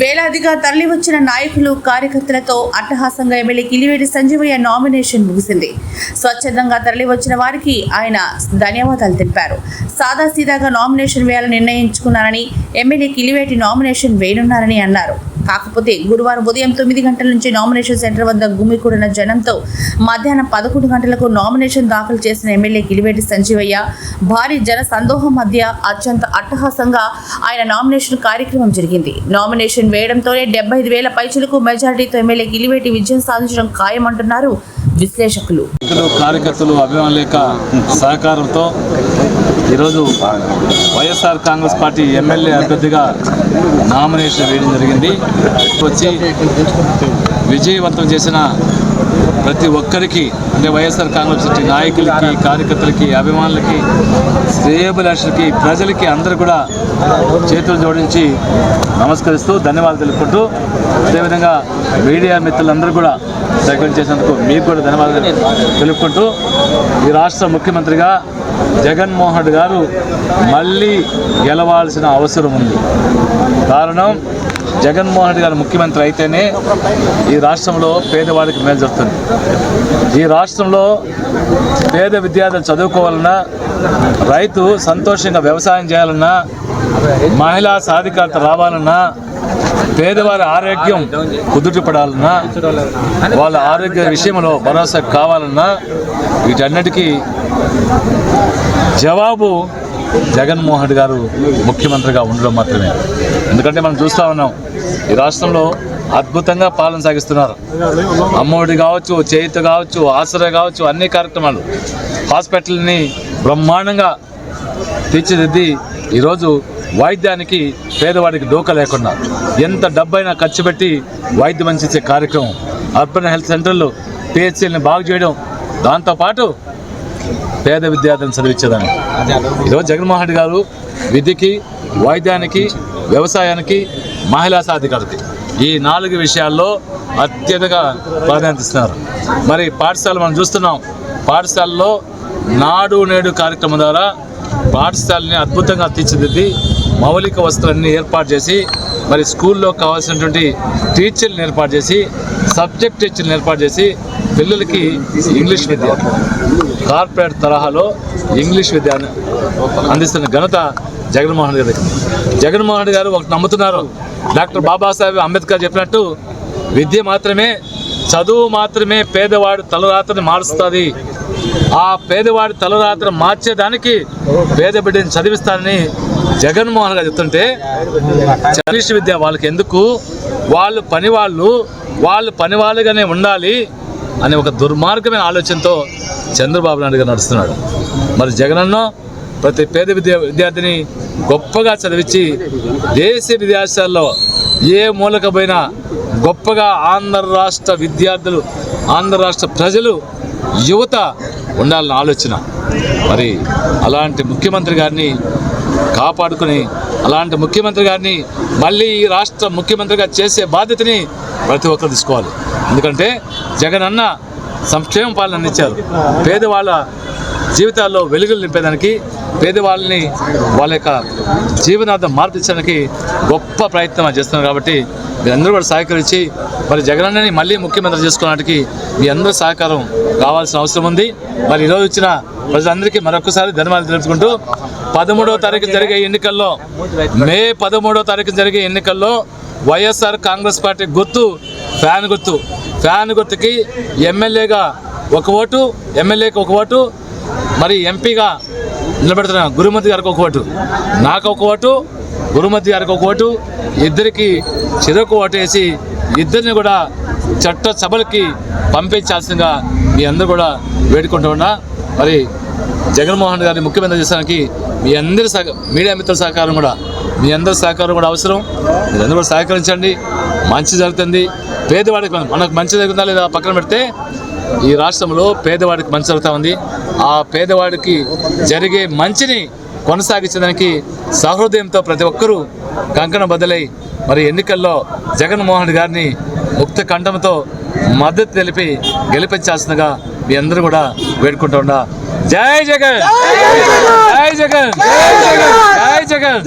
వేలాదిగా తరలివచ్చిన నాయకులు కార్యకర్తలతో అట్టహాసంగా ఎమ్మెల్యే కిలివేటి సంజీవయ్య నామినేషన్ ముగిసింది. స్వచ్ఛందంగా తరలి వచ్చిన వారికి ఆయన ధన్యవాదాలు తెలిపారు. సాదాసీదాగా నామినేషన్ వేయాలని నిర్ణయించుకున్నారని ఎమ్మెల్యే కిలివేటి నామినేషన్ వేయనున్నారని అన్నారు. కాకపోతే గురువారం ఉదయం తొమ్మిది గంటల నుంచి నామినేషన్ సెంటర్ వద్ద గుమికూడిన జనంతో మధ్యాహ్నం పదకొండు గంటలకు నామినేషన్ దాఖలు చేసిన ఎమ్మెల్యే కిలివేటి సంజీవయ్య భారీ జన సందోహం మధ్య అత్యంత అట్టహాసంగా ఆయన నామినేషన్ కార్యక్రమం జరిగింది. నామినేషన్ వేయడంతోనే డెబ్బై ఐదు వేల పైచులకు మెజారిటీతో ఎమ్మెల్యే కిలివేటి విజయం సాధించడం ఖాయమంటున్నారు విశ్లేషకులు. కార్యకర్తలు అభిమానుల సహకారంతో ఈరోజు వైఎస్ఆర్ కాంగ్రెస్ పార్టీ ఎమ్మెల్యే అభ్యర్థిగా నామినేషన్ వేయడం జరిగింది. వచ్చి విజయవంతం చేసిన ప్రతి ఒక్కరికి అంటే వైఎస్ఆర్ కాంగ్రెస్ పార్టీ నాయకులకి కార్యకర్తలకి అభిమానులకి శ్రేయభిలాషులకి ప్రజలకి అందరూ కూడా చేతులు జోడించి నమస్కరిస్తూ ధన్యవాదాలు తెలుపుకుంటూ అదేవిధంగా మీడియా మిత్రులందరూ కూడా సహకరణ చేసినందుకు మీకు కూడా ధన్యవాదాలు తెలుపుకుంటూ ఈ రాష్ట్ర ముఖ్యమంత్రిగా జగన్మోహన్ గారు మళ్ళీ గెలవాల్సిన అవసరం ఉంది. కారణం జగన్మోహన్ రెడ్డి గారు ముఖ్యమంత్రి అయితేనే ఈ రాష్ట్రంలో పేదవాడికి మేలు జరుగుతుంది. ఈ రాష్ట్రంలో పేద విద్యార్థులు చదువుకోవాలన్నా రైతు సంతోషంగా వ్యవసాయం చేయాలన్నా మహిళా సాధికారత రావాలన్నా పేదవారి ఆరోగ్యం కుదుటపడాలన్నా వాళ్ళ ఆరోగ్య విషయంలో భరోసా కావాలన్నా వీటన్నిటికీ జవాబు జగన్మోహన్ రెడ్డి గారు ముఖ్యమంత్రిగా ఉండడం మాత్రమే. ఎందుకంటే మనం చూస్తూ ఉన్నాం ఈ రాష్ట్రంలో అద్భుతంగా పాలన సాగిస్తున్నారు. అమ్మఒడి కావచ్చు చేయిత కావచ్చు ఆసరా కావచ్చు అన్ని కార్యక్రమాలు. హాస్పిటల్ని బ్రహ్మాండంగా తీర్చిదిద్ది ఈరోజు వైద్యానికి పేదవాడికి డోకా లేకుండా ఎంత డబ్బైనా ఖర్చు పెట్టి వైద్యం అందించే కార్యక్రమం. అర్బన్ హెల్త్ సెంటర్లు పిహెచ్సిల్ని బాగు చేయడం దాంతోపాటు పేద విద్యార్థులను చదివించేదాన్ని. ఈరోజు జగన్మోహన్ రెడ్డి గారు విద్యకి వైద్యానికి వ్యవసాయానికి మహిళా సాధికారతకి ఈ నాలుగు విషయాల్లో అత్యధిక ప్రాధాన్యత ఇస్తున్నారు. మరి పాఠశాల మనం చూస్తున్నాం పాఠశాలలో నాడు నేడు కార్యక్రమం ద్వారా పాఠశాలని అద్భుతంగా తీర్చిదిద్ది మౌలిక వస్తువులన్నీ ఏర్పాటు చేసి మరి స్కూల్లో కావాల్సినటువంటి టీచర్లను ఏర్పాటు చేసి సబ్జెక్ట్ టీచర్లను ఏర్పాటు చేసి పిల్లలకి ఇంగ్లీష్ విద్య. కార్పొరేట్ తరహాలో ఇంగ్లీష్ విద్య అందిస్తున్న ఘనత జగన్మోహన్ రెడ్డి గారికి జగన్మోహన్ రెడ్డి గారు ఒకటి నమ్ముతున్నారు. డాక్టర్ బాబాసాహెబ్ అంబేద్కర్ చెప్పినట్టు విద్య మాత్రమే చదువు మాత్రమే పేదవాడు తలరాతని మారుస్తుంది. ఆ పేదవాడి తలరాత్రి మార్చేదానికి పేద బిడ్డని చదివిస్తానని జగన్మోహన్ గారు చెప్తుంటే ఇంగ్లీష్ విద్య వాళ్ళకి ఎందుకు? వాళ్ళు పని వాళ్ళు వాళ్ళు పని వాళ్ళుగానే ఉండాలి. అనే ఒక దుర్మార్గమైన ఆలోచనతో చంద్రబాబు నాయుడు గారు నడుస్తున్నాడు. మరి జగనన్న ప్రతి పేద విద్యా విద్యార్థిని గొప్పగా చదివించి దేశ విదేశాల్లో ఏ మూలక పోయినా గొప్పగా ఆంధ్ర రాష్ట్ర విద్యార్థులు ఆంధ్ర రాష్ట్ర ప్రజలు యువత ఉండాలని ఆలోచన. మరి అలాంటి ముఖ్యమంత్రి గారిని కాపాడుకుని అలాంటి ముఖ్యమంత్రి గారిని మళ్ళీ ఈ రాష్ట్ర ముఖ్యమంత్రిగా చేసే బాధ్యతని ప్రతి ఒక్కరు తీసుకోవాలి. ఎందుకంటే జగనన్న సంక్షేమ పాలన ఇచ్చారు. పేదవాళ్ళ జీవితాల్లో వెలుగులు నింపేదానికి పేదవాళ్ళని వాళ్ళ యొక్క జీవనార్థం మార్పించడానికి గొప్ప ప్రయత్నం చేస్తున్నారు కాబట్టి మీరందరూ కూడా సహకరించి మరి జగనన్నని మళ్ళీ ముఖ్యమంత్రి చేసుకోవడానికి మీ అందరూ సహకారం కావాల్సిన అవసరం ఉంది. మరి ఈరోజు వచ్చిన ప్రజలందరికీ మరొకసారి ధన్యవాదాలు తెలుపుకుంటూ పదమూడవ తారీఖు జరిగే ఎన్నికల్లో మే పదమూడవ తారీఖు జరిగే ఎన్నికల్లో వైఎస్ఆర్ కాంగ్రెస్ పార్టీ గుర్తు ఫ్యాన్ గుర్తు ఫ్యాన్ గుర్తుకి ఎమ్మెల్యేగా ఒక ఓటు ఎమ్మెల్యేకి ఒక ఓటు మరి ఎంపీగా నిలబెడుతున్న గురుమతి గారికి ఒక ఓటు. నాకు ఒక ఓటు గురుమతి గారికి ఒక ఓటు ఇద్దరికి చిరకు ఓటు వేసి ఇద్దరిని కూడా చట్ట సభలకి పంపించాల్సిందిగా మీ అందరూ కూడా వేడుకుంటూ ఉన్నా. మరి జగన్మోహన్ గారిని ముఖ్యమంత్రి చేసానికి మీ అందరి సహ మీడియా మిత్రుల సహకారం కూడా మీ అందరి సహకారం కూడా అవసరం. మీరందరూ కూడా సహకరించండి. మంచి జరుగుతుంది. పేదవాడికి మనకు మంచి జరుగుతుందా లేదా పక్కన పెడితే ఈ రాష్ట్రంలో పేదవాడికి మంచి జరుగుతూ ఉంది. ఆ పేదవాడికి జరిగే మంచిని కొనసాగించడానికి సహృదయంతో ప్రతి ఒక్కరూ కంకణం బదులై మరి ఎన్నికల్లో జగన్మోహన్ గారిని ముక్త కంఠంతో మద్దతు తెలిపి గెలిపించాల్సిందిగా మీ అందరూ కూడా వేడుకుంటూ జై జగన్! జై జగన్! జై జగన్! జై జగన్!